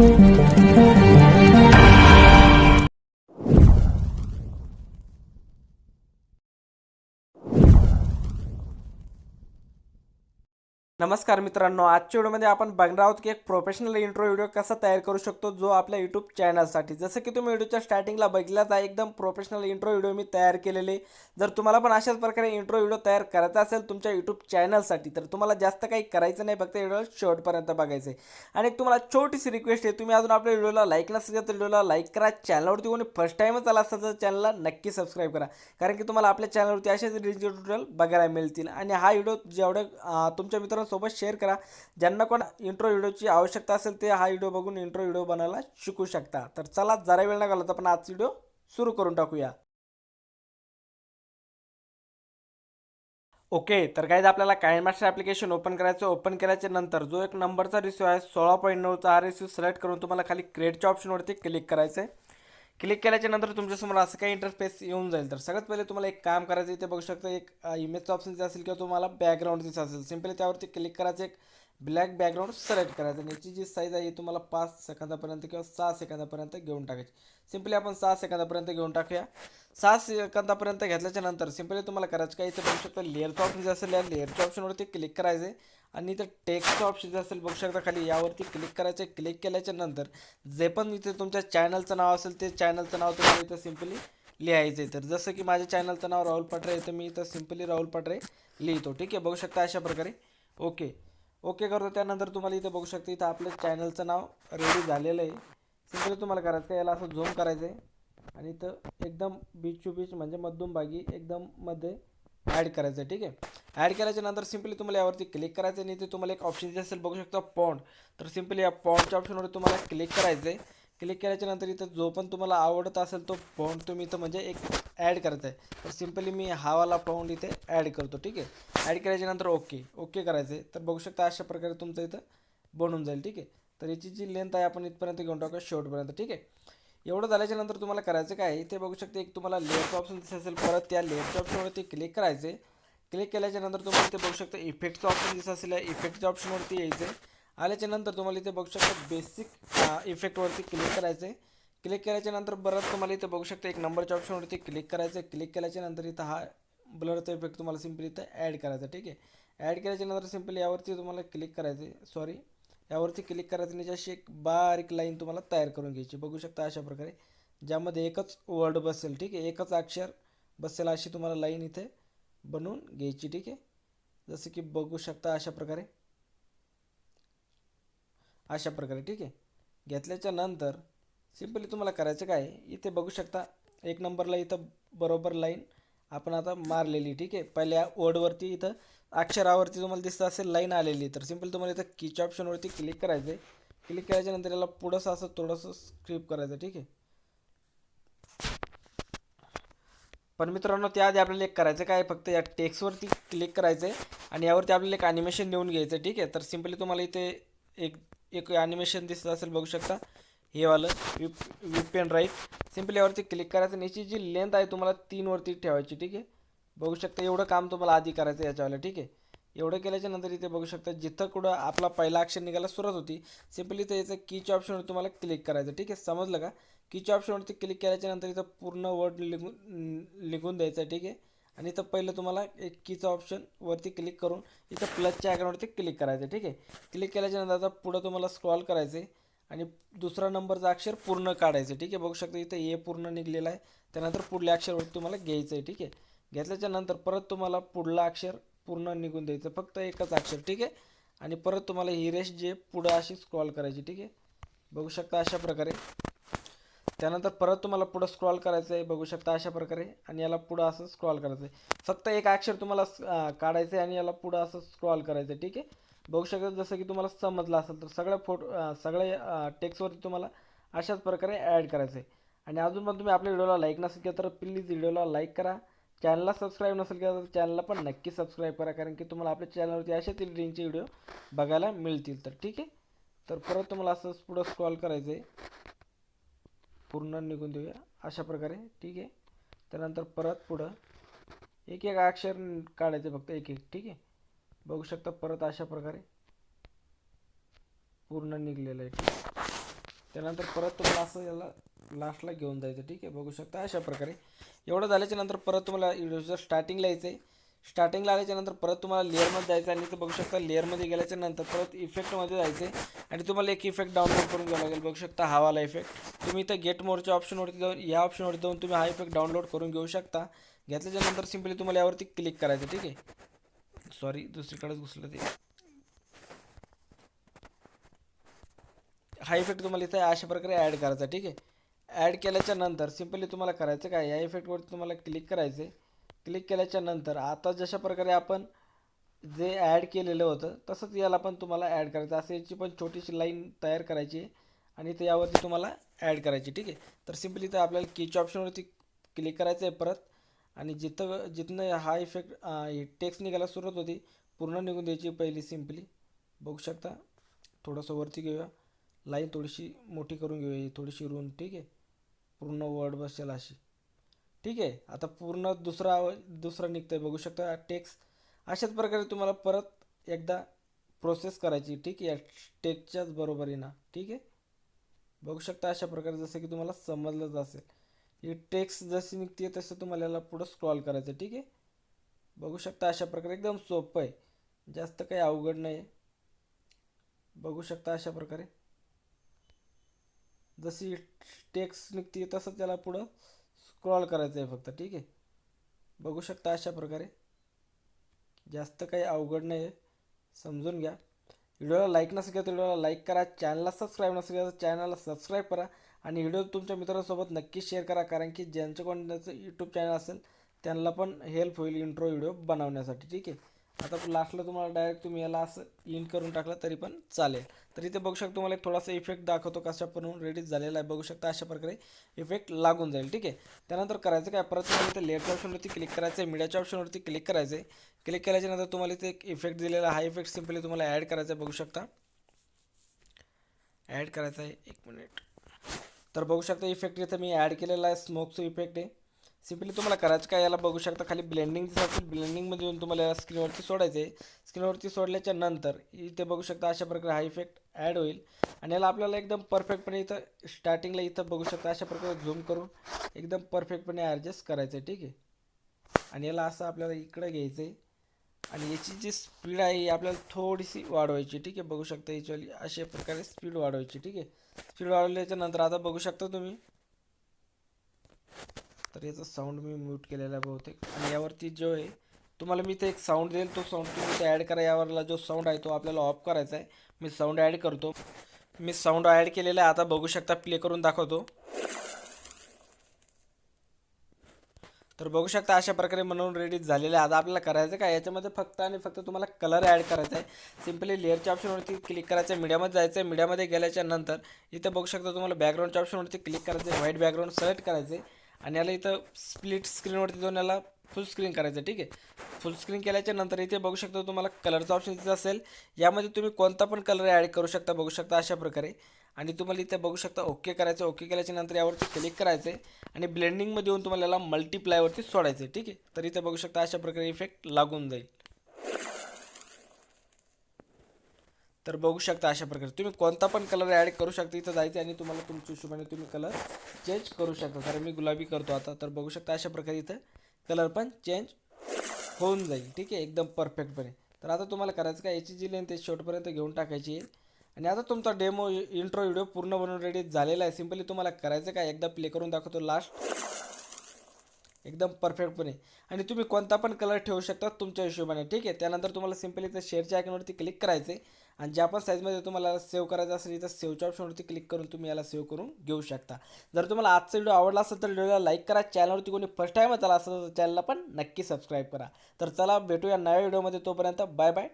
Thank you. नमस्कार मित्रांनो आजच्या व्हिडिओमध्ये आपण बघणार आहोत की एक प्रोफेशनल इंट्रो व्हिडिओ कसा तयार करू शकतो जो आपल्या यूट्यूब चॅनलसाठी जसं की तुम्ही व्हिडिओच्या स्टार्टिंगला बघितलाच आहे एकदम प्रोफेशनल इंट्रो व्हिडिओ मी तयार केलेले जर तुम्हाला पण अशाच प्रकारे इंट्रो व्हिडिओ तयार करायचा असेल तुमच्या यूट्यूब चॅनलसाठी तर तुम्हाला जास्त काही करायचं नाही फक्त व्हिडिओ शेवटपर्यंत बघायचं आहे आणि एक तुम्हाला छोटीशी रिक्वेस्ट आहे तुम्ही अजून आपल्या व्हिडिओला लाईक नसेल तर व्हिडिओला लाईक करा चॅनलवरती कोणी फर्स्ट टाईमच आला असेल तर चॅनलला नक्की सबस्क्राईब करा. कारण की तुम्हाला आपल्या चॅनलवरती असेच डिजिटल बघायला मिळतील. आणि हा व्हिडिओ जेवढं तुमच्या मित्रांनो मित्रांसोबत शेअर करा. ज्यांना कोण इंट्रो व्हिडिओची आवश्यकता असेल ते हा व्हिडिओ बघून इंट्रो व्हिडिओ बनायला शिकू शकता. तर चला जरा वेळ न घालत आपण आज व्हिडिओ सुरू करून टाकूया. ओके तर काय आपल्याला काइन मास्टर ॲप्लिकेशन ओपन करायचं ओपन केल्याच्यानंतर जो एक नंबरचा रिस्यू आहे सोळा पॉईंट नऊचा हा रिस्यू सिलेक्ट करून तुम्हाला खाली क्रेडच्या ऑप्शनवरती क्लिक करायचं आहे क्लिक केल्याच्यानंतर तुमच्यासमोर असं काही इंटरफेस येऊन जाईल. तर सगळ्यात पहिले तुम्हाला एक काम करायचं इथे बघू शकता एक इमेजचं ऑप्शन जे असेल किंवा तुम्हाला बॅकग्राऊंड दिसत असेल. सिम्पली त्यावरती क्लिक करायचं एक ब्लॅक बॅकग्राऊंड सिलेक्ट करायचं. आणि याची जी साईज आहे ही तुम्हाला पाच सेकंदापर्यंत किंवा सहा सेकंदापर्यंत घेऊन टाकायची. सिम्पली आपण सहा सेकंदापर्यंत घेऊन टाकूया. सहा सेकंदापर्यंत घेतल्याच्या नंतर सिम्पली तुम्हाला करायचं काय इथे बघू शकता लेअरचं ऑप्शन जे असेल. या लेअरच्या ऑप्शनवरती क्लिक करायचं आहे आणि इथं टेक्स्ट ऑप्शन जे असेल बघू शकता खाली यावरती क्लिक करायचं क्लिक केल्याच्यानंतर जे पण इथे तुमच्या चॅनलचं नाव असेल ते चॅनलचं नाव तुम्हाला इथं सिम्पली लिहायचं आहे तर जसं की माझ्या चॅनलचं नाव राहुल पाटरे इथं तर मी इथं सिम्पली राहुल पाटरे लिहितो. ठीक आहे? बघू शकता अशा प्रकारे. ओके. ओके करतो. त्यानंतर तुम्हाला इथं बघू शकता इथं आपल्या चॅनलचं नाव रेडी झालेलं आहे. सिम्पली तुम्हाला करायचं आहे याला असं झूम करायचं आहे आणि इथं एकदम बीच टू बीच म्हणजे मध्यमभागी एकदम मध्ये ॲड करायचं आहे ठीक आहे? ॲड केल्याच्यानंतर सिम्पली तुम्हाला यावरती क्लिक करायचं आहे आणि इथे तुम्हाला एक ऑप्शन जे असेल बघू शकता पॉन्ड तर सिम्पली या पॉन्डच्या ऑप्शनवर तुम्हाला क्लिक करायचं आहे क्लिक केल्याच्यानंतर इथं जो पण तुम्हाला आवडत असेल तो पॉन्ड तुम्ही इथं म्हणजे एक ॲड करायचं आहे. तर सिम्पली मी हावाला फॉन्ट इथे ॲड करतो ठीक आहे? ॲड केल्याच्यानंतर ओके ओके करायचं आहे तर बघू शकता अशा प्रकारे तुमचं इथं बनून जाईल ठीक आहे? तर याची जी लेंथ आहे आपण इथपर्यंत घेऊन टाकूया शेवटपर्यंत ठीक आहे? एवढं झाल्याच्यानंतर तुम्हाला करायचं काय? इथे बघू शकते एक तुम्हाला लेअरचं ऑप्शन दिसत असेल परत त्या लेअरच्या ऑप्शनवरती क्लिक करायचे क्लिक केल्याच्यानंतर तुम्हाला इथे बघू शकता इफेक्टचं ऑप्शन दिसत असेल या इफेक्टच्या ऑप्शनवरती यायचं आहे आल्याच्यानंतर तुम्हाला इथे बघू शकता बेसिक इफेक्टवरती क्लिक करायचं आहे क्लिक केल्याच्यानंतर बरं तुम्हाला इथे बघू शकता एक नंबरच्या ऑप्शनवरती क्लिक करायचं आहे क्लिक केल्याच्यानंतर इथं हा ब्लरचा इफेक्ट तुम्हाला सिम्पली इथं ॲड करायचा ठीक आहे? ॲड केल्याच्यानंतर सिम्पली यावरती तुम्हाला क्लिक करायचं आहे सॉरी यावरती क्लिक करायचं आणि अशी एक बारीक लाईन तुम्हाला तयार करून घ्यायची. बघू शकता अशा प्रकारे. ज्यामध्ये एकच वर्ड बसेल ठीक आहे? एकच अक्षर बसेल अशी तुम्हाला लाईन इथे बनवून घ्यायची ठीक आहे? जसं की बघू शकता अशा प्रकारे. अशा प्रकारे ठीक आहे? घेतल्याच्या नंतर सिम्पली तुम्हाला करायचं काय? इथे बघू शकता एक नंबरला इथं बरोबर लाईन आपण आता मारलेली ठीक आहे? पहिल्या वर्डवरती इथं अक्षरावरती तुम्हाला दिसत असेल लाईन आलेली. तर सिंपल तुम्हाला इथं कीच्या ऑप्शनवरती क्लिक करायचं आहे क्लिक करायच्यानंतर याला पुढंसं असं थोडंसं स्क्रिप करायचं ठीक आहे? पण मित्रांनो त्याआधी आपल्याला एक करायचं काय फक्त या टेक्स्टवरती क्लिक करायचं आहे आणि यावरती आपल्याला एक ॲनिमेशन देऊन घ्यायचं आहे ठीक आहे? तर सिम्पली तुम्हाला इथे एक एक ॲनिमेशन दिसत असेल बघू शकता. हे वालं विप विप पेन राईट सिम्पली यावरती क्लिक करायचं. आणि याची जी लेंथ आहे तुम्हाला तीनवरती ठेवायची ठीक आहे? बघू शकता एवढं काम तुम्हाला आधी करायचं आहे ठीक आहे? एवढं केल्याच्यानंतर इथे बघू शकता जिथं कुठं आपला पहिला अक्षर निघायला सुरुवात होती सिम्पली इथं याचं कीच्या ऑप्शनवर तुम्हाला क्लिक करायचं ठीक आहे? समजलं का? कीच्या ऑप्शनवरती क्लिक केल्याच्यानंतर इथं पूर्ण वर्ड लिहून लिहून द्यायचं आहे ठीक आहे? आणि इथं पहिलं तुम्हाला एक कीचं ऑप्शन वरती क्लिक करून इथं प्लसच्या आयकॉनवरती क्लिक करायचं आहे ठीक आहे? क्लिक केल्याच्यानंतर आता पुढं तुम्हाला स्क्रॉल करायचं आहे आणि दुसरा नंबरचं अक्षर पूर्ण काढायचं आहे ठीक आहे? बघू शकता इथं ए पूर्ण निघलेलं आहे त्यानंतर पुढल्या अक्षरवरती तुम्हाला घ्यायचं आहे ठीक आहे? घेतल्याच्या नंतर परत तुम्हाला पुढला अक्षर पूर्ण निघून द्यायचं. फक्त एकच अक्षर ठीक आहे? आणि परत तुम्हाला ही रेष जे पुढं अशी स्क्रॉल करायची ठीक आहे? बघू शकता अशा प्रकारे. त्यानंतर परत तुम्हाला पुढं स्क्रॉल करायचं आहे बघू शकता अशा प्रकारे. आणि याला पुढं असं स्क्रॉल करायचं आहे. फक्त एक अक्षर तुम्हाला काढायचं आहे आणि याला पुढं असं स्क्रॉल करायचं आहे ठीक आहे? बघू शकता जसं की तुम्हाला समजलं असेल तर सगळ्या फोटो सगळ्या टेक्स्टवरती तुम्हाला अशाच प्रकारे ॲड करायचं आहे. आणि अजून पण तुम्ही आपल्या व्हिडिओला लाईक नसेल केलं तर प्लीज व्हिडिओला लाईक करा. चॅनलला सबस्क्राईब नसेल केलं तर चॅनलला पण नक्की सबस्क्राईब करा कारण की तुम्हाला आपल्या चॅनलवरती अशाच एडिटिंगचे व्हिडिओ बघायला मिळतील. तर ठीक आहे? तर परत तुम्हाला असंच पुढं स्क्रॉल करायचं आहे पूर्ण निघून देऊया. अशा प्रकारे. ठीक आहे? त्यानंतर परत पुढं. एक एक अक्षर काढायचं फक्त एक एक. ठीक आहे? बघू शकता परत अशा प्रकारे. पूर्ण निघलेलं आहे? त्यानंतर परत तुम्हाला असं याला लास्टला घेऊन जायचं ठीक आहे? बघू शकता अशा प्रकारे. एवढं झाल्याच्यानंतर परत तुम्हाला व्हिडिओचं स्टार्टिंगला यायचं आहे स्टार्टिंगला आल्याच्यानंतर परत तुम्हाला लेअरमध्ये जायचं आणि इथं बघू शकता लेअरमध्ये गेल्याच्यानंतर परत इफेक्टमध्ये जायचं आहे आणि तुम्हाला एक इफेक्ट डाउनलोड करून घ्यावा लागेल. बघू शकता हा वाला इफेक्ट तुम्ही इथं गेट मोरच्या ऑप्शनवरती जाऊन या ऑप्शनवरती जाऊन तुम्ही हा इफेक्ट डाउनलोड करून घेऊ शकता. घेतल्याच्या नंतर सिम्पली तुम्हाला यावरती क्लिक करायचं ठीक आहे? सॉरी दुसरीकडेच घुसलं ते. हा इफेक्ट तुम्हाला इथं अशा प्रकारे ॲड करायचा ठीक आहे? ॲड केल्याच्यानंतर सिम्पली तुम्हाला करायचं काय? या इफेक्टवरती तुम्हाला क्लिक करायचं आहे क्लिक केल्याच्यानंतर आता जशा प्रकारे आपण जे ॲड केलेलं होतं तसंच याला पण तुम्हाला ॲड करायचं. असं याची पण छोटीशी लाईन तयार करायची आहे आणि ते यावरती तुम्हाला ॲड करायची ठीक आहे? तर सिम्पली तर आपल्याला कीच्या ऑप्शनवरती क्लिक करायचं आहे परत. आणि जिथं जिथनं हा इफेक्ट टेक्स्ट निघायला सुरुवात होती पूर्ण निघून द्यायची पहिली सिम्पली बघू शकता थोडंसं वरती घेऊया. लाईन थोडीशी मोठी करून घेऊया थोडीशी रूम ठीक आहे? पूर्ण वर्ड बसेल अशी. ठीक? आहे आता पूर्ण दुसरा दुसरा निघतं आहे बघू शकता टेक्स अशाच प्रकारे तुम्हाला परत एकदा प्रोसेस करायची ठीक? आहे टेक्स्टच्याच बरोबरीनं ठीक? आहे बघू शकता अशा प्रकारे जसं की तुम्हाला समजलंच असेल. ही टेक्स्ट जशी निघते तसं तुम्हाला याला पुढं स्क्रॉल करायचं ठीक? आहे बघू शकता अशा प्रकारे एकदम सोपं आहे. जास्त काही अवघड नाही आहे बघू शकता अशा प्रकारे. जशी टेक्स्ट निघते तसं त्याला पुढं स्क्रॉल करायचं आहे फक्त ठीक आहे? बघू शकता अशा प्रकारे. जास्त काही अवघड नाही आहे समजून घ्या. व्हिडिओला लाईक नसेल तर व्हिडिओला लाईक करा. चॅनलला सबस्क्राईब नसेल तर चॅनलला सबस्क्राईब करा. आणि व्हिडिओ तुमच्या मित्रांसोबत नक्की शेअर करा. कारण की ज्यांचं कोण त्याचं यूट्यूब चॅनल असेल त्यांना पण हेल्प होईल इंट्रो व्हिडिओ बनवण्यासाठी ठीक आहे? आता लास्टला तुम्हाला डायरेक्ट तुम्ही याला असं इन करून टाकलं तरी पण चालेल. तर इथे बघू शकता तुम्हाला एक थोडासा इफेक्ट दाखवतो कशा पण रेडीच झालेला आहे. बघू शकता अशा प्रकारे इफेक्ट लागून जाईल. ठीक आहे? त्यानंतर करायचं काय? परत तुम्हाला इथे लेअरच्या ऑप्शनवरती क्लिक करायचं आहे मीडियाच्या ऑप्शनवरती क्लिक करायचं आहे क्लिक केल्याच्यानंतर तुम्हाला इथे एक इफेक्ट दिलेला हा इफेक्ट सिम्पली तुम्हाला ॲड करायचा आहे बघू शकता. ॲड करायचा आहे एक मिनिट तर बघू शकता इफेक्ट इथं मी ॲड केलेला आहे. स्मोकचं इफेक्ट आहे. सिम्पली तुम्हाला करायचं काय याला बघू शकता खाली ब्लेंडिंग असेल ब्लेंडिंगमध्ये येऊन तुम्हाला या स्क्रीनवरती सोडायचं आहे स्क्रीनवरती सोडल्याच्या नंतर इथे बघू शकता अशा प्रकारे हा इफेक्ट ॲड होईल. आणि याला आपल्याला एकदम परफेक्टपणे इथं स्टार्टिंगला इथं बघू शकता अशा प्रकारे झूम करून एकदम परफेक्टपणे ॲडजस्ट करायचं आहे ठीक आहे? आणि याला असं आपल्याला इकडं घ्यायचं आहे आणि याची जी स्पीड आहे ही आपल्याला थोडीशी वाढवायची ठीक आहे? बघू शकता याच्यावाली अशा प्रकारे स्पीड वाढवायची ठीक आहे? स्पीड वाढवल्याच्या नंतर आता बघू शकता तुम्ही तर याचा साऊंड मी म्यूट केलेला आहे बहुतेक. आणि यावरती जो आहे तुम्हाला मी इथे एक साऊंड देईल तो साऊंड तुम्ही इथे ॲड करा. यावरला जो साऊंड आहे तो आपल्याला ऑफ करायचा आहे. मी साऊंड ॲड करतो. मी साऊंड ॲड केलेला आहे. आता बघू शकता प्ले करून दाखवतो. तर बघू शकता अशा प्रकारे म्हणून रेडी झालेलं आहे. आता आपल्याला करायचं काय? याच्यामध्ये फक्त आणि फक्त तुम्हाला कलर ॲड करायचा आहे. सिम्पली लेअरच्या ऑप्शनवरती क्लिक करायचं आहे. मीडियामध्ये जायचं आहे. मीडियामध्ये गेल्याच्यानंतर इथं बघू शकता तुम्हाला बॅकग्राऊंडच्या ऑप्शनवरती क्लिक करायचं आहे. व्हाईट बॅकग्राऊंड सिलेक्ट करायचं आहे. आणि याला इथं स्प्लिट स्क्रीनवरती जाऊन याला फुल स्क्रीन करायचं ठीक आहे? फुल स्क्रीन केल्याच्यानंतर इथे बघू शकता तुम्हाला कलरचा ऑप्शन तिथं असेल. यामध्ये तुम्ही कोणता पण कलर ॲड करू शकता बघू शकता अशा प्रकारे. आणि तुम्हाला इथे बघू शकता ओके करायचं ओके केल्याच्यानंतर यावरती क्लिक करायचं आहे आणि ब्लेंडिंगमध्ये येऊन तुम्हाला याला मल्टीप्लायवरती सोडायचं आहे ठीक आहे? तर इथे बघू शकता अशा प्रकारे इफेक्ट लागून जाईल. तर बघू शकता अशा प्रकारे. तुम्ही कोणता पण कलर ॲड करू शकता इथं जायचं आणि तुम्हाला तुमच्या हिशोबाने तुम्ही कलर चेंज करू शकता. कारण मी गुलाबी करतो आता तर बघू शकता अशा प्रकारे इथं कलर पण चेंज होऊन जाईल. ठीक आहे? एकदम परफेक्टपणे तर आता तुम्हाला करायचं काय याची जी लेंथ आहे शेवटपर्यंत घेऊन टाकायची आहे. आणि आता तुमचा डेमो इंट्रो व्हिडिओ पूर्ण बनवून रेडी झालेला आहे. सिम्पली तुम्हाला करायचं काय एकदा प्ले करून दाखवतो लास्ट एकदम परफेक्टपणे. आणि तुम्ही कोणता पण कलर ठेवू शकता तुमच्या हिशोबाने ठीक आहे? त्यानंतर तुम्हाला सिम्पली इथं शेअरच्या आयकॉनवरती क्लिक करायचे आणि ज्या पण साईजमध्ये तुम्हाला सेव्ह करायचं असेल इथं सेव्हच्या ऑप्शनवरती क्लिक करून तुम्ही याला सेव्ह करून घेऊ शकता. जर तुम्हाला आजचा व्हिडिओ आवडला असेल तर व्हिडिओला लाईक करा. चॅनलवरती कोणी फर्स्ट टाईम आला असेल तर चॅनलला पण नक्की सबस्क्राईब करा. तर चला भेटूया नव्या व्हिडिओमध्ये तोपर्यंत. Bye bye